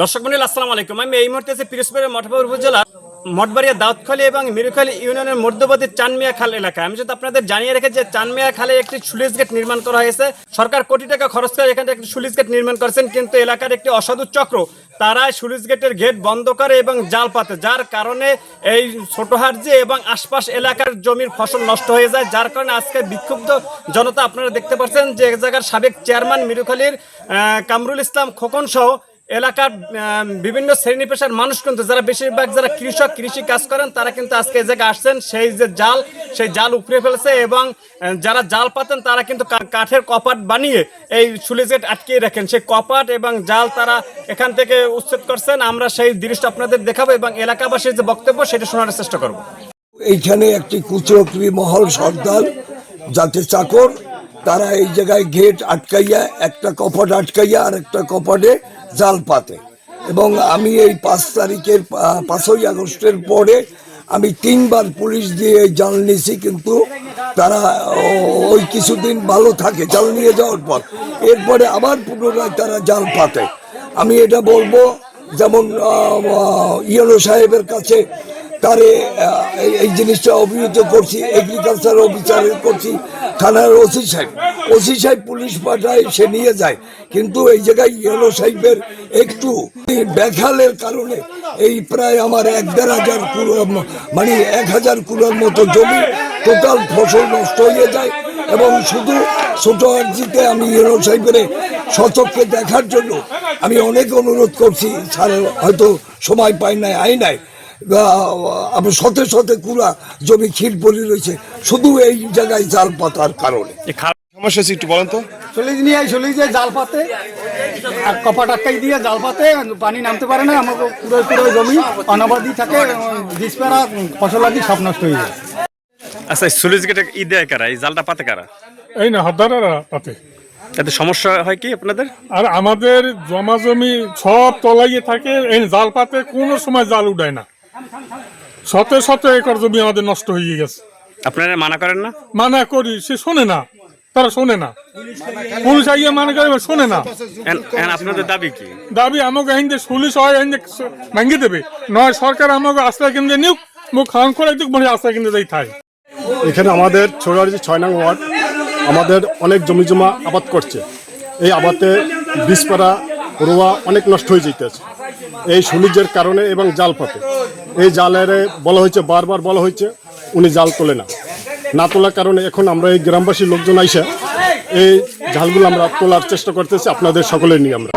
দর্শক মন্ডল আসসালামু আলাইকুম। আমি এই মুহূর্তে আছি পিরোজপুরের মঠবাবুর উপজেলা মঠবাড়িয়া দাউদখালী এবং মিরুখালী ইউনিয়নের মধ্যবর্তী চানমিয়া খাল এলাকা আমি যদি আপনাদের জানিয়ে রেখে যে চানমিয়া খালে একটি সুলিশ গেট নির্মাণ করা হয়েছে সরকার কোটি টাকা খরচ করে এখানে একটি সুলিশ গেট নির্মাণ করেছেন কিন্তু এলাকার একটি অসাধু চক্র তারা সুলিশ গেটের গেট বন্ধ করে এবং জাল পাতে, যার কারণে এই ছোটহারজি এবং আশপাশ এলাকার জমির ফসল নষ্ট হয়ে যায়, যার কারণে আজকে বিক্ষুব্ধ জনতা, আপনারা দেখতে পাচ্ছেন যে এক জায়গার সাবেক চেয়ারম্যান মিরুখালীর কামরুল ইসলাম খোকন সহ এলাকার বিভিন্ন শ্রেণি পেশার মানুষ কিন্তু যারা বেশিরভাগ যারা কৃষক, কৃষি কাজ করেন, তারা কিন্তু আজকে এই জায়গায় আসছেন, সেই যে জাল, সেই জাল উপড়ে ফেলেছে এবং যারা জাল পাতেন, তারা কিন্তু কাঠের কপাট বানিয়ে এই সুলিশ গেট আটকিয়ে রাখেন। সেই কপাট এবং জাল তারা এখান থেকে উচ্ছেদ করছেন। আমরা সেই দৃশ্য আপনাদের দেখাবো এবং এলাকাবাসীর যে বক্তব্য, সেটা শোনার চেষ্টা করব। এইখানে একটি কুচক্রি মহল, সর্দার যাতে চাকর। তারা এই জায়গায় গেট আটকাইয়া, একটা কপট আটকাইয়া আর একটা কপটে জাল পাতে। এবং আমি এই পাঁচ তারিখের পাঁচই আগস্টের পরে আমি তিনবার পুলিশ দিয়ে জাল নিয়েছি কিন্তু তারা ওই কিছুদিন ভালো থাকে জাল নিয়ে যাওয়ার পর। এরপরে আবার পুনরায় তারা জাল পাতে। আমি এটা বলব, যেমন ইয়েলো সাহেবের কাছে তারে এই- জিনিসটা অভিহিত করছি এগ্রিকালচার অফিসারের করছি, থানার ওসি সাহেব। ওসি সাহেব পুলিশ পাঠায়, সে নিয়ে যায়। কিন্তু এই জায়গায় ইয়েলো সাহেবের একটু ব্যাখালের কারণে এই প্রায় আমার এক দেড় হাজার কুড়ো মানে এক হাজার কুড়োর মতো জমি টোটাল ফসল নষ্ট হয়ে যায় এবং শুধু ছোট আর্জিতে আমি ইয়েলো সাহেবের শতককে দেখার জন্য আমি অনেক অনুরোধ করছি। স্যার, হয়তো সময় পাই নাই আই নাই। আমার শতে শতে কুড়া জমি ক্ষীর পরি রয়েছে। শুধু এই জায়গায় জাল পাতার কারণে। সমস্যা একটু বলেন তো। চল্লিশ নিয়ে চল্লিশ যে জাল পাতে। আর কপাট আটকাই দিয়ে জাল পাতে পানি নামতে পারে না আমাকে পুরো পুরো জমি অনাবাদি থাকে ডিসপেরা ফসল আদি সব নষ্ট হয়ে যায়। আচ্ছা সুলিশ গেটে ই দেয় কারা? এই জালটা পাতে কারা? এই না হদ্দারেরা তাতে এতে সমস্যা হয় কি আপনাদের? আর আমাদের জমা জমি সব তলাইয়ে থাকে এই জাল পাতে কোনো সময় জাল উঠায় না। শত শত একর জমি আমাদের নষ্ট হয়ে গেছে। আপনারা মানা করেন না? মানা করি সে শোনে না। তারা শোনে না। পুলিশ আইয়া মানা করে শোনে না। আপনাদের দাবি কি? দাবি আমাকে হিন্দে পুলিশ হয় হিন্দে ভাঙ্গি দেবে। নয় সরকার আমাকে আশ্রয় কেন্দ্রে নিউক মুখ খান করে দিক মানে আশ্রয় কেন্দ্রে দেই থাই। এখানে আমাদের ছড়ারি ছয় নং ওয়ার্ড আমাদের অনেক জমি জমা আবাদ করছে। এই আবাদে বিষপাড়া রোয়া অনেক নষ্ট হয়ে যেতেছে এই সুনিজের কারণে এবং জাল পাতে এই জালের বলা হয়েছে, বারবার বলা হয়েছে, উনি জাল তোলে না। না তোলার কারণে এখন আমরা এই গ্রামবাসী লোকজন আইসা এই জালগুলো আমরা তোলার চেষ্টা করতেছি, আপনাদের সকলে নিয়ে আমরা।